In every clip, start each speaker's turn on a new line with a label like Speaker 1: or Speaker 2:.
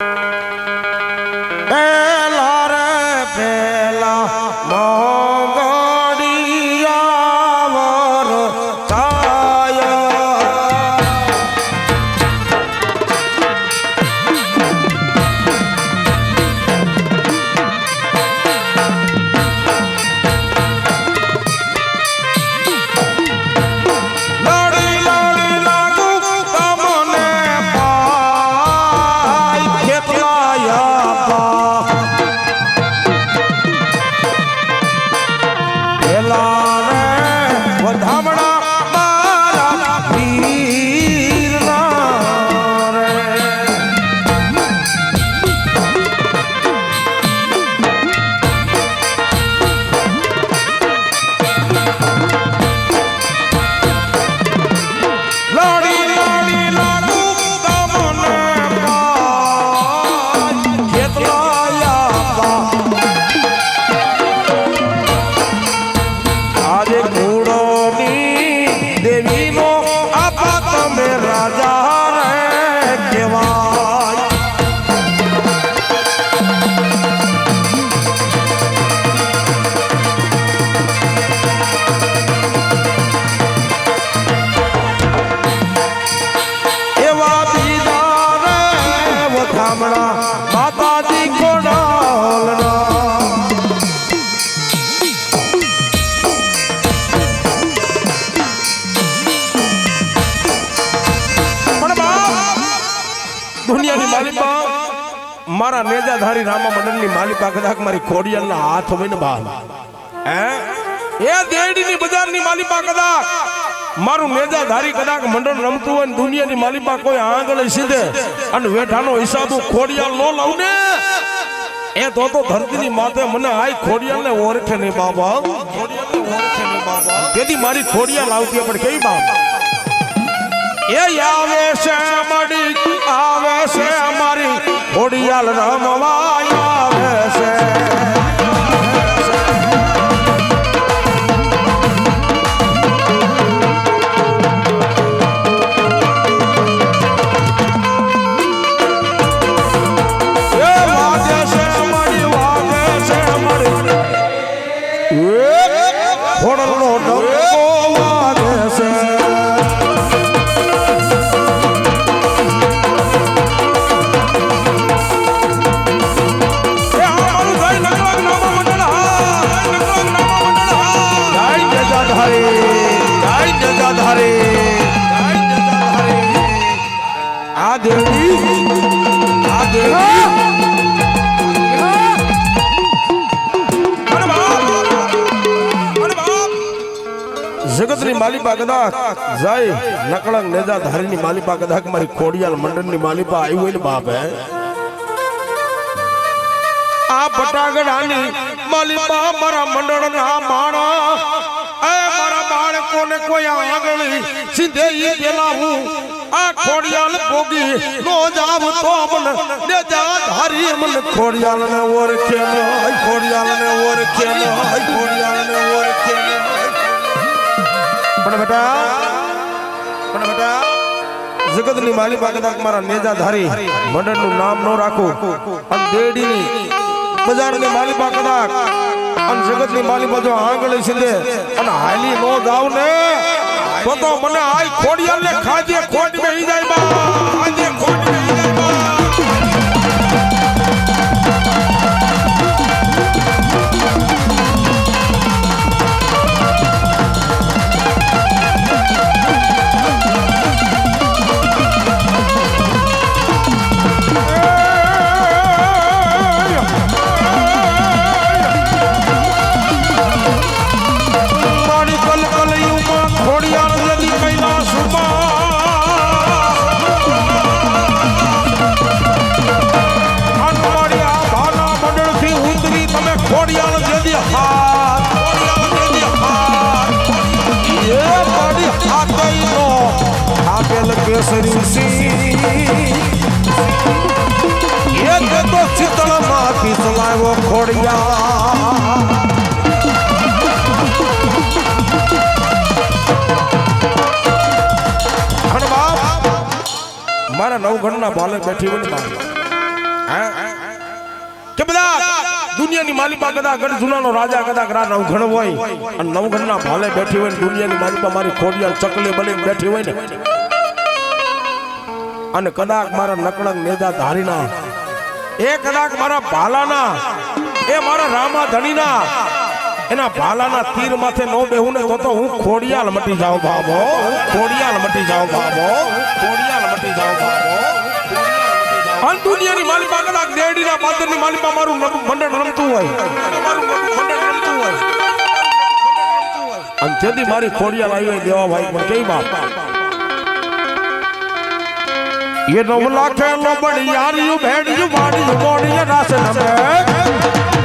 Speaker 1: પેલા નેજાધારી રામા મંડળની માલિકા કદાચ મારી ખોડિયાલના હાથ હોય ને બાપ હે? એ દેડીની બજારની માલિકા કદાચ મારું નેજાધારી કદાચ મંડળ રમતું હોય ને દુનિયાની માલિકા કોઈ આંગળે સીધે અને વેઠાનો હિસાબ હું ખોડિયાલ નો લઉં ને. એ તો તો ધરતીની માથે મને આય ખોડિયાલને ઓળખે નહીં બાબા. તેથી મારી ખોડિયાલ આવતી પણ કેવી બાબા? એ આવે છે ખોડિયાલ રમવા જગતની માલિપા કદાચ જય. નકળંગ નેજા ધારીની માલિપા કદાચ મારી ખોડિયાલ મંડળની માલિપા આવી હોય ને બાપ, હે? આ બટાગડાની માલિપા મારા મંડળના માણા. એ મારા બાળકોને કોઈ આગળ સીધે ઈ પેલાવું. આ ખોડિયાલ ભોગી નો જાવ તો મન ને જા ધારી મન ખોડિયાલ ને ઓળખે ને ખોડિયાલ ને ઓળખે ને ખોડિયાલ ને ઓળખે ને પણ બેટા પણ બેટા જગતની માલી કદાચ મારા નેજા ધારી મંડળનું નામ ન રાખું. અને દેડીની બજારની માલિકા કદાચ અને જગતની માલિકા જો આંગળી સીધે. અને હાલી નો જાવ ને, તો તો મને આય ખોડિયાલ ને ખાજે ખોટ બેહી જાય બા. ખાજે ખોટ આપેલ કેસરી સી એક તો ચિતળમાં પીસલાયો ખોડિયા. મારા નવગણના બાલે બેઠી હોય કે દુનિયાની માલિપા કદા ગઢ જુનાનો રાજા કદાચ રા નવઘણ હોય અને નવઘણના ભાલે બેઠી હોય ને દુનિયાની માલિકા મારી ખોડિયાલ ચકલી બનીને બેઠી હોય ને અને કદાચ મારા નકળંગ નેજા ધારીના. એ કદાચ મારા ભાલાના. એ મારા રામા ધણીના. એના ભાલાના તીર માથે નો બેહું ને તો તો હું ખોડિયાલ મટી જાઉં બાબો. ખોડિયાલ મટી જાઉં બાબો. ખોડિયાલ મટી જાઉં બાબો. અન દુનિયાની માલિપા કદાચ દેડીના પાદરની માલિપા મારું મંડળ રમતું હોય મંડળ રમતું હોય. અને જેથી મારી ખોડિયાલ આવી દેવા ભાઈ, પણ કઈ બાપ ये नव लाखे लो बड़ी यारियो भेड़ियो बाड़ियो मोड़ियो रास नमे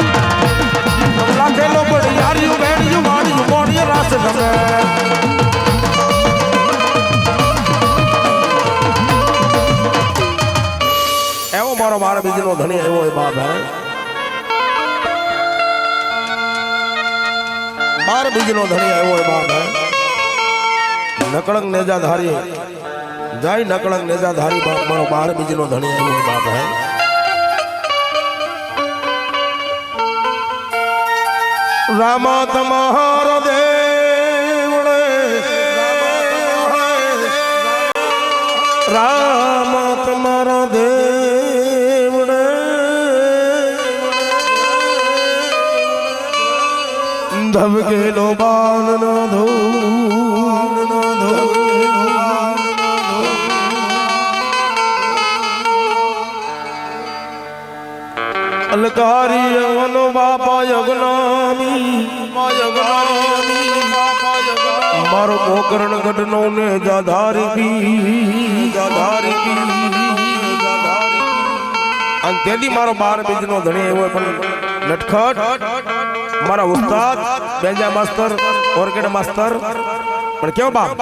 Speaker 1: नव लाखे लो बड़ी यारियो भेड़ियो बाड़ियो मोड़ियो रास नमे બીજનો ધણી આવ્યો હોય બાપ, હે? બાર બીજનો ધણી આવ્યો હોય બાપ, હે? નકળંગ નેજા ધારી જાય નકળંગ નેજા ધારી બાપ, મારો બાર બીજનો ધણી આવ્યો હોય બાપ, હે? રામા તમારો દેવળે નો ધબકેલો અલકારી અવનો બાપા યજ્ઞાની મારો પોકરણ ગઢનો ને જાધારી પી જાધારી પી અને તેથી મારો બાર બીજનો ધણી એવો પણ નટખટ મારા ઉસ્તાદ બેજા માસ્તર, ઓર્કેડ માસ્તર. પણ કેવો બાપ?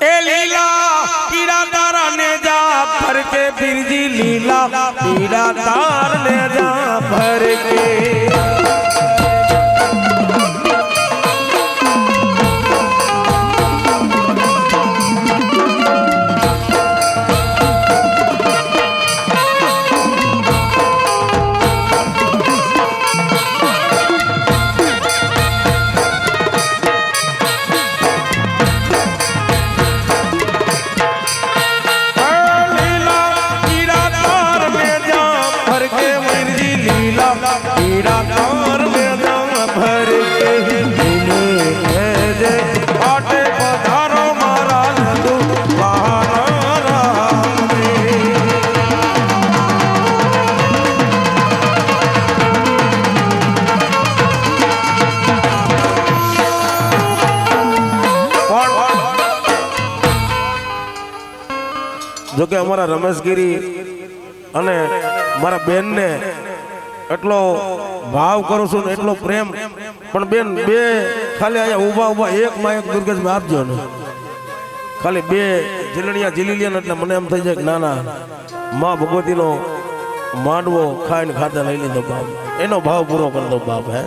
Speaker 1: એ લીલા પીડા તારા ને જા ફર કે બિરજી લીલા પીડા તાર ને જા ફર જો કે અમારા રમેશગીરી અને મારા બેનને એટલો ભાવ કરું છું એટલો પ્રેમ. પણ બેન, બે ખાલી અહીંયા ઊભા ઊભા એક માં એક દુર્ગેશ આપજો ને. ખાલી બે જીલણિયા જીલી એટલે મને એમ થઈ જાય કે ના ના માં ભગવતીનો માંડવો ખાઈને ખાતા લઈ લીધો બાપ. એનો ભાવ પૂરો કરી દો બાપ, હે.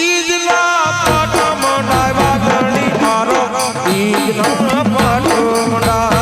Speaker 1: ઈદના પાટા ઈદના પાટો મંડાયા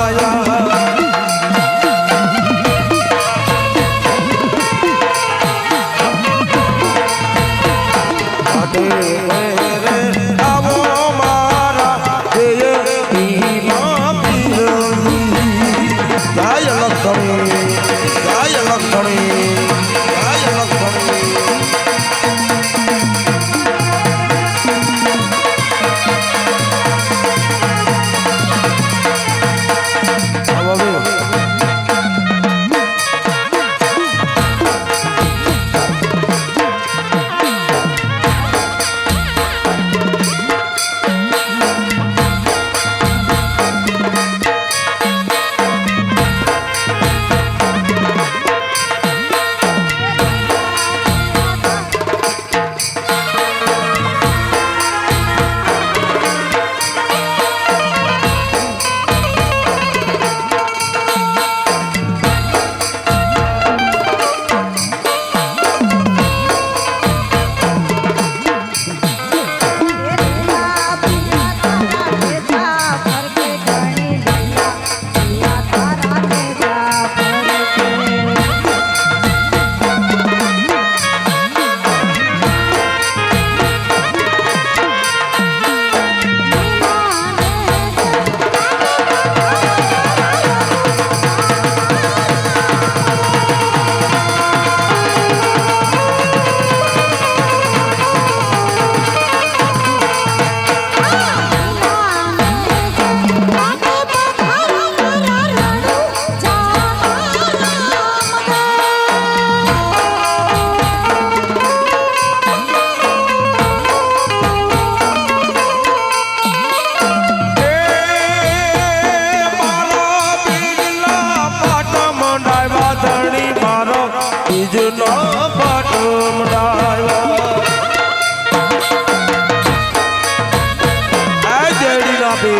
Speaker 1: নাবে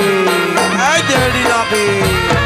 Speaker 1: এই দেড়ি নাবে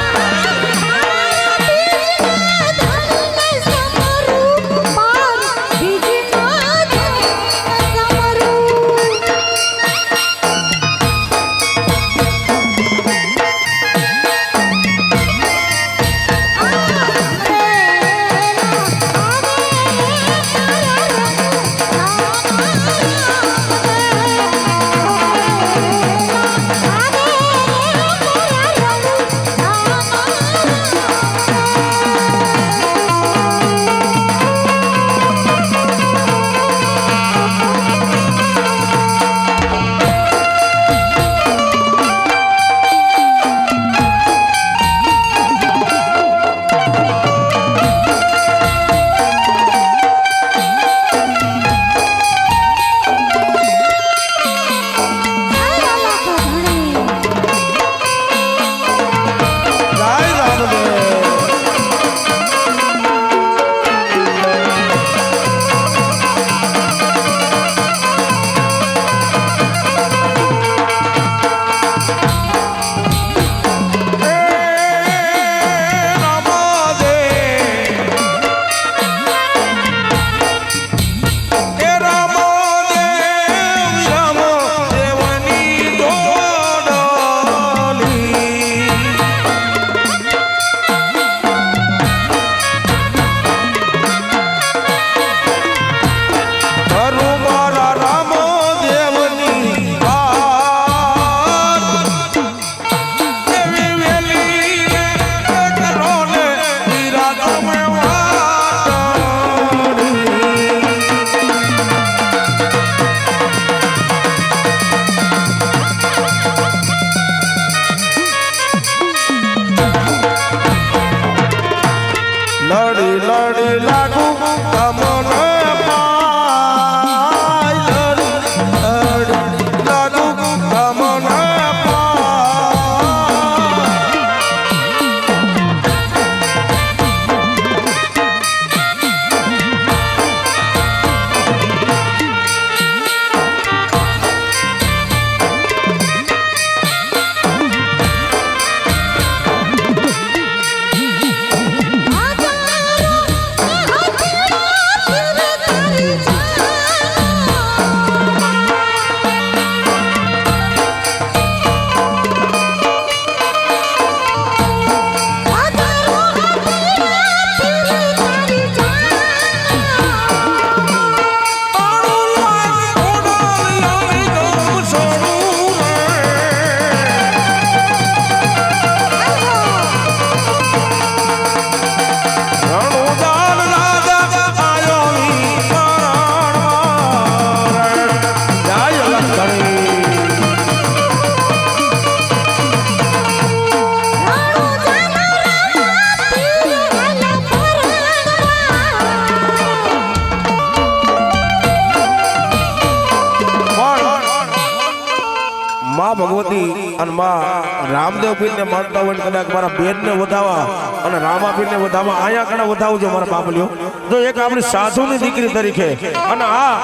Speaker 1: રામદેવ માનતા હોય કદાચ મારા બેનને વધાવા અને રામાપીરને વધાવવા અહીંયા કણે વધાવજો મારા બાપલીઓ. જો એક આપણી સાધુની દીકરી તરીકે, અને આ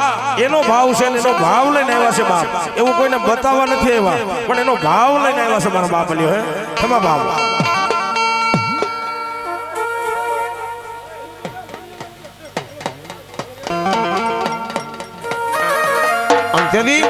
Speaker 1: એનો ભાવ છે એનો ભાવ લઈને આવ્યા છે બાપ. એવું કોઈને બતાવવા નથી આવ્યા, પણ એનો ભાવ લઈને આવ્યા છે મારા બાપલીઓ, હે? તમા ભાવ. અંત્યદી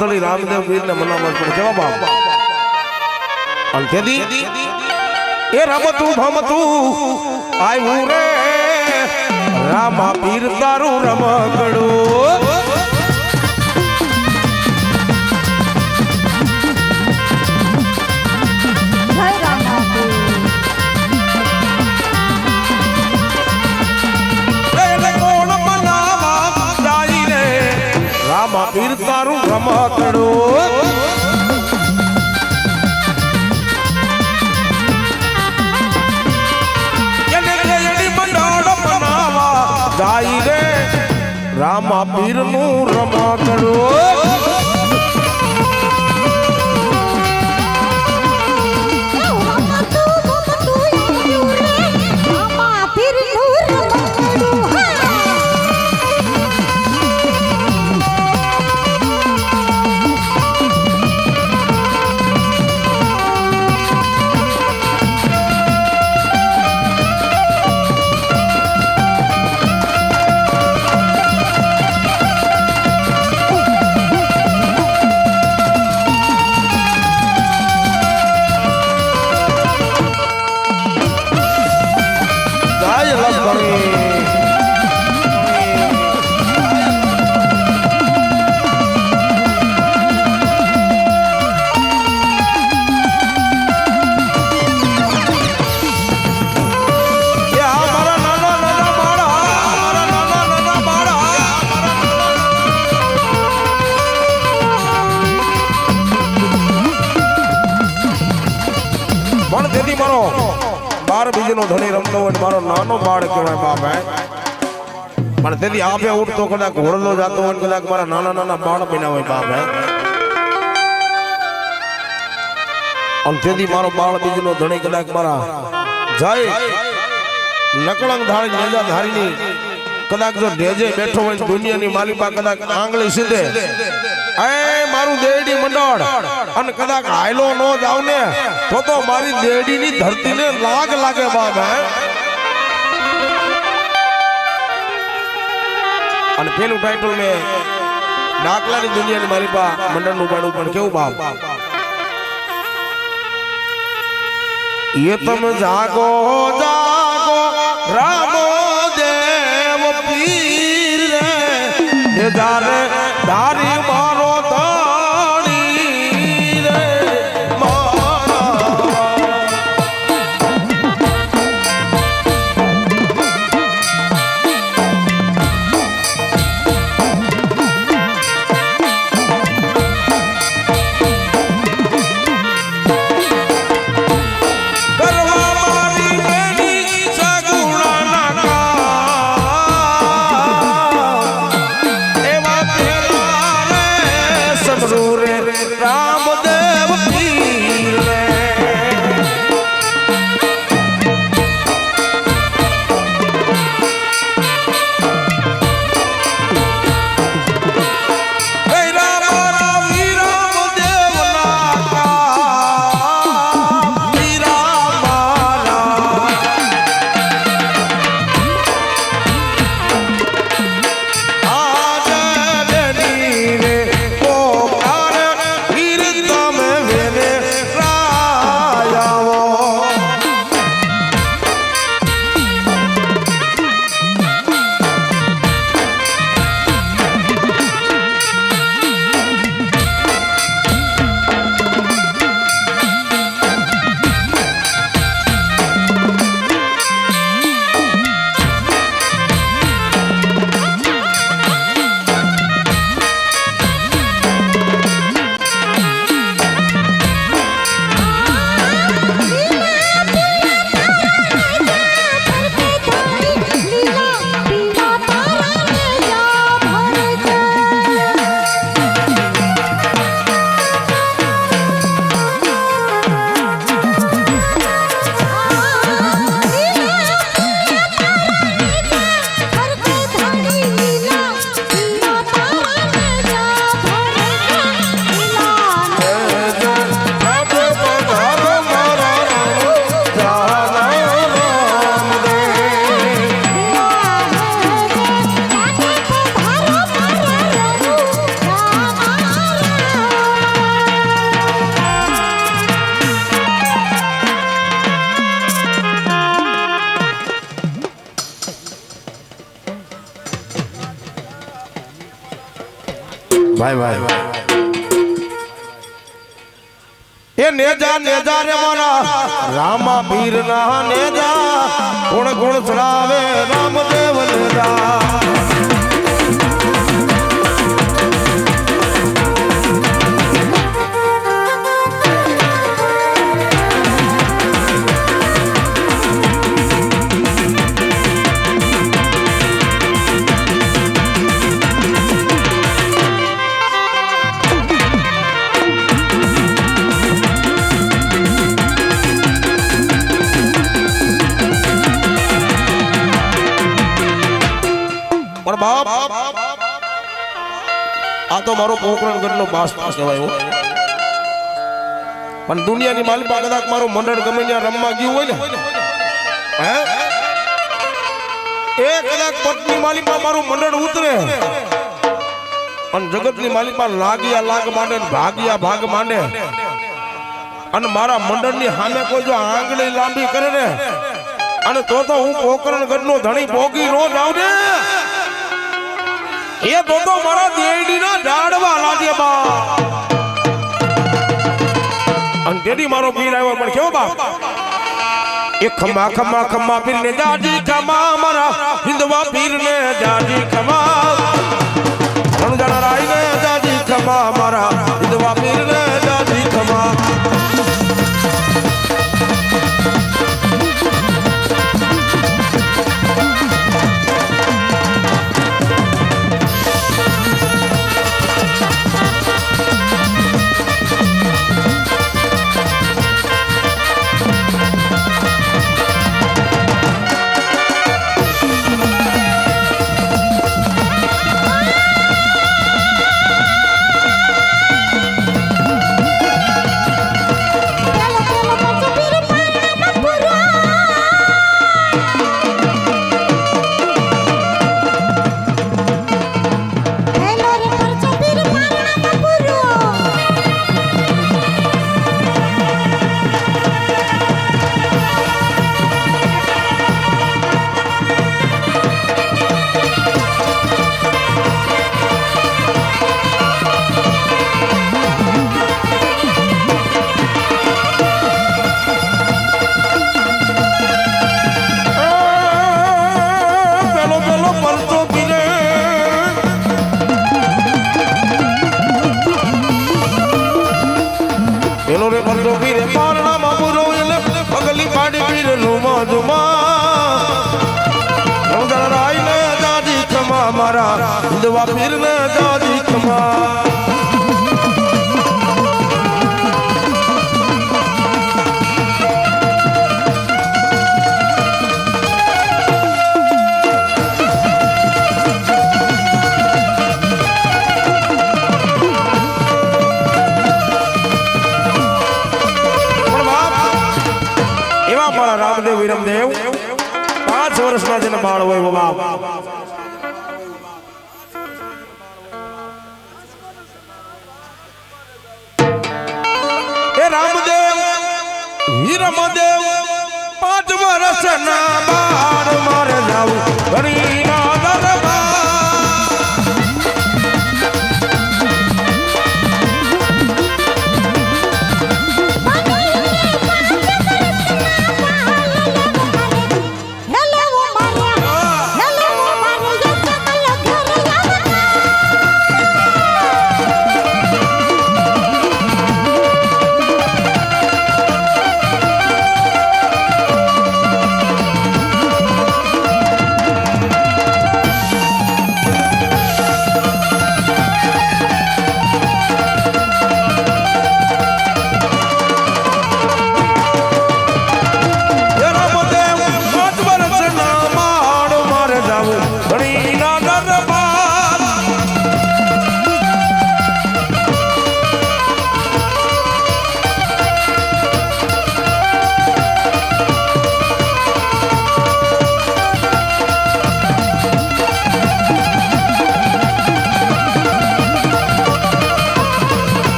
Speaker 1: દેડીને રામદેવ વીર ને મનામત પડે કેવા બાપ અને તેથી એ રમતું ભમતું આવ્યું રે. રામા પીર તારું રમકડું. રામા પીરનું રમકડું હોય મારો નાનો બાળ કહેવાય બાપ પણ તેથી આપે ઉઠતો કદાચ ઘોડલો જાતો હોય કદાચ મારા નાના નાના બાળ બન્યા હોય બાપ અને તેથી મારો બાળ બીજનો ધણી કદાચ મારા જાય, નકળંગ ધારી નેજા ધારીની કદાચ જો ઢેજે બેઠો હોય દુનિયાની માલિકા કદાચ આંગળી સીધે એ મારું દેડી મંડળ. અને કદાચ હાયલો નો જાવ ને, તો તો મારી દેડીની ધરતીને લાગ લાગે બાપ, હે? અને પેલું ટાઇટલ મેં ડાકલાની દુનિયાની મારી પા મંડળનું પાડું પણ કેવું બાપ? એ તમે જાગો જાગો, રામો દેવ પીર રે, એ એ નેજા નેજા રે મારા રામા પીર ના નેજા ગુણ રામદેવ નેજા. મારો પોકરણ ગઢનો બાસ કહેવાય પણ દુનિયાની માલિકા કદાચ મારું મંડળ ગમે ત્યાં રમવા ગયું હોય ને, હે? એ કદાચ પટની માલિકા મારું મંડળ ઉતરે. અને જગતની માલિકા લાગ્યા લાગ માંડે ભાગ્યા ભાગ માંડે. અને મારા મંડળની સામે કોઈ જો આંગળી લાંબી કરે ને, અને તો તો હું પોકરણ ગઢનો ધણી ભોગી રોજ આવજે ને એ તો મારા દેડીના ઝાડવા લાગે બા. અને દેડી મારો પીર આવ્યો પણ કેવો બા એ ખમા ખમા ખમા પીર ને જાજી ખમા મારા હિન્દવા પીર ને જાજી ખમા રણજાણા રાઈ ને જાજી ખમા મારા હિન્દવા પીર ને જાજી ખમા
Speaker 2: રે પરચો પીરે
Speaker 1: પારણા પૂરો એટલે પગલી પાડી પીરે લુમા જુમા રાઈ ને દાદી ખમા મારા. હિંદવા પીર ને বাসনা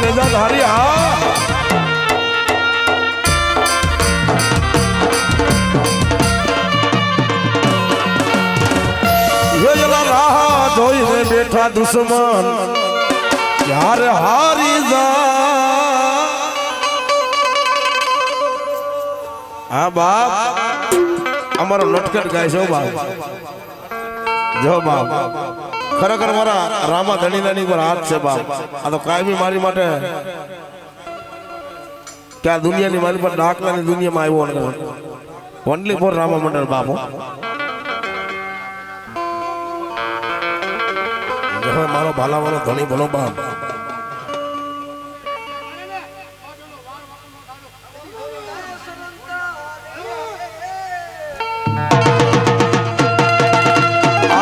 Speaker 1: બીજા ધારી હા હારી, હા. જોઈને બેઠા દુશ્મન, ક્યારે હારી જા હા, બાપ. અમારો નટકટ ગાય છે બાપ. જો, બાપ. ખરેખર મારા રામા ધણીનાની પર હાથ છે બાપ. આ તો કાયમી મારી માટે કે દુનિયાની મારી પર દાખલાની દુનિયામાં આવ્યો ઓનલી ફોર રામા મંડળ બાપો મારો ભાલાવાળો ધણી ભલો બાપ.